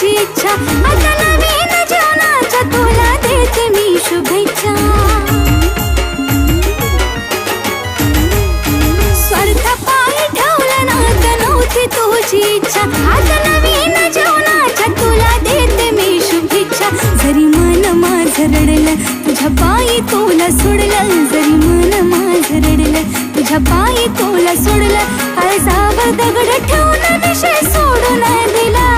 करायची इच्छा. आता नवीन जीवनाच्या तुला देते मी शुभेच्छा. स्वार्थ पाय ठेवला ना नव्हती तुझी इच्छा. आता नवीन जीवनाच्या तुला देते मी शुभेच्छा. जरी मन माझं रडलं तुझ्या पायी तुला सोडलं. जरी मन माझं रडलं तुझ्या पायी तुला सोडलं. आळसावर दगड ठेवला विषय सोडून दिला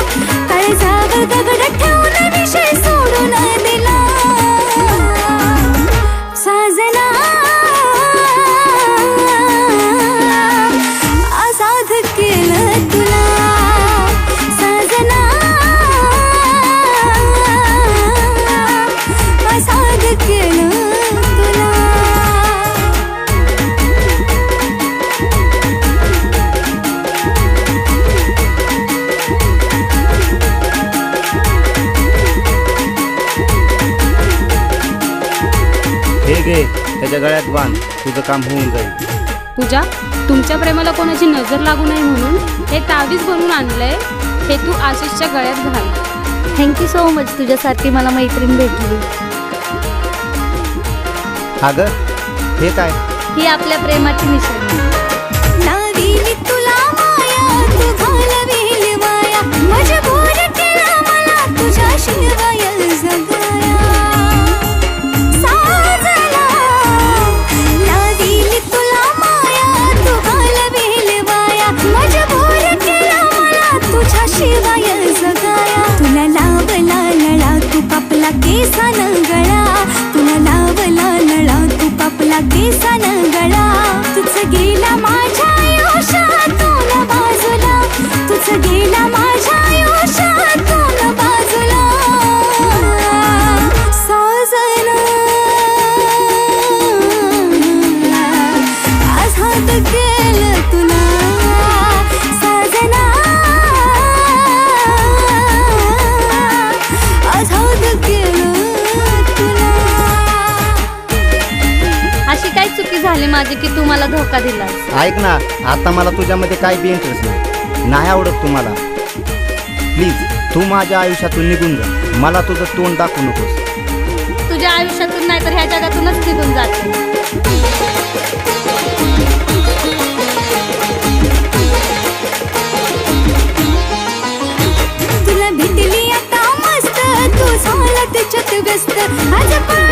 घे त्याच्या गळ्यात बांध तुझं काम होऊन जाईल. पूजा तुमच्या प्रेमाला कोणाची नजर लागू नये म्हणून हे तावीज बनवून आणलंय हे तू आशिषच्या गळ्यात घाल. थँक्यू सो मच तुझ्यासारखी मला मैत्रीण भेटली. अगं हे काय? ही आपल्या प्रेमाची निशाणी लावीली तुला माया तू घालवील माया. मजबूर केला मला तुझ्या माझी की तू मला धोका दिलास ऐक ना आता मला तुझ्यामध्ये काय बी इंटरेस्ट नाही. नाही आवडत तुम्हाला. प्लीज तू माझ्या आयुष्यातून निघून जा. मला तुझं तोंड दाखवू नकोस. तुझ्या आयुष्यातून नाही तर ह्या जगातूनच निघून जाते. तुला भेटली आता मस्त. तू झाला त्याच्यात व्यस्त आज पण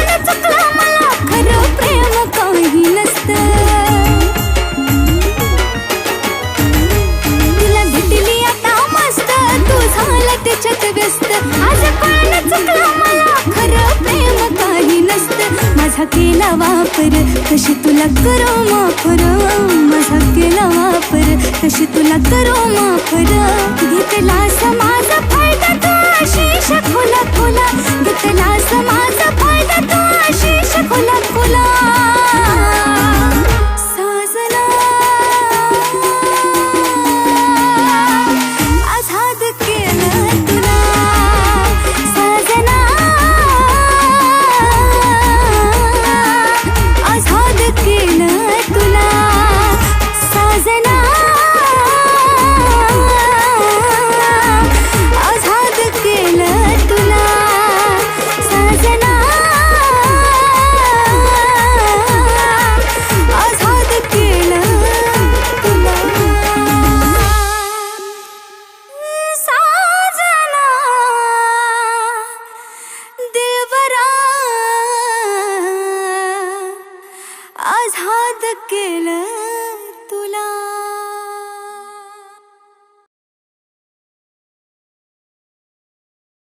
माझा केला वापर कशी तुला करो माफर? माझा केला वापर कशी तुला करो माफर? घेतला समाज आझाद केलं तुला.